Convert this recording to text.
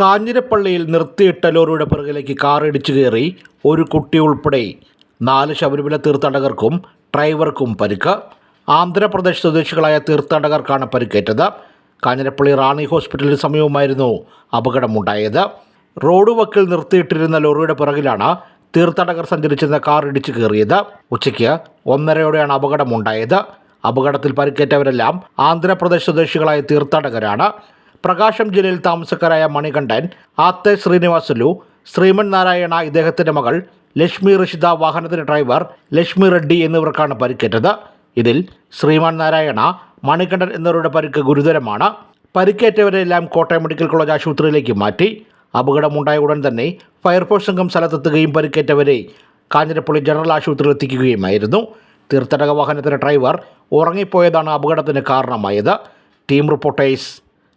കാഞ്ഞിരപ്പള്ളിയിൽ നിർത്തിയിട്ട ലോറിയുടെ പിറകിലേക്ക് കാറിടിച്ചു കയറി ഒരു കുട്ടി ഉൾപ്പെടെ നാല് ശബരിമല തീർത്ഥാടകർക്കും ഡ്രൈവർക്കും പരിക്ക്. ആന്ധ്രാപ്രദേശ് സ്വദേശികളായ തീർത്ഥാടകർക്കാണ് പരിക്കേറ്റത്. കാഞ്ഞിരപ്പള്ളി റാണി ഹോസ്പിറ്റലിന് സമീപമായിരുന്നു അപകടമുണ്ടായത്. റോഡ് വക്കിൽ നിർത്തിയിട്ടിരുന്ന ലോറിയുടെ പിറകിലാണ് തീർത്ഥാടകർ സഞ്ചരിച്ചിരുന്ന കാർ ഇടിച്ചു കയറിയത്. ഉച്ചയ്ക്ക് ഒന്നരയോടെയാണ് അപകടമുണ്ടായത്. അപകടത്തിൽ പരിക്കേറ്റവരെല്ലാം ആന്ധ്രാപ്രദേശ് സ്വദേശികളായ തീർത്ഥാടകരാണ്. പ്രകാശം ജില്ലയിൽ താമസക്കാരായ മണികണ്ഠൻ ആത്തെ ശ്രീനിവാസുലു ശ്രീമൻ നാരായണ ഇദ്ദേഹത്തിന്റെ മകൾ ലക്ഷ്മി ഋഷിത വാഹനത്തിന്റെ ഡ്രൈവർ ലക്ഷ്മി റെഡ്ഡി എന്നിവർക്കാണ് പരിക്കേറ്റത്. ഇതിൽ ശ്രീമാൻ നാരായണ മണികണ്ഠൻ എന്നിവരുടെ പരിക്ക് ഗുരുതരമാണ്. പരിക്കേറ്റവരെല്ലാം കോട്ടയം മെഡിക്കൽ കോളേജ് ആശുപത്രിയിലേക്ക് മാറ്റി. അപകടമുണ്ടായ ഉടൻ തന്നെ ഫയർഫോഴ്സ് സംഘം സ്ഥലത്തെത്തുകയും പരിക്കേറ്റവരെ കാഞ്ഞിരപ്പള്ളി ജനറൽ ആശുപത്രിയിൽ എത്തിക്കുകയുമായിരുന്നു. തീർത്ഥാടക വാഹനത്തിന്റെ ഡ്രൈവർ ഉറങ്ങിപ്പോയതാണ് അപകടത്തിന് കാരണമായത്. Team reporters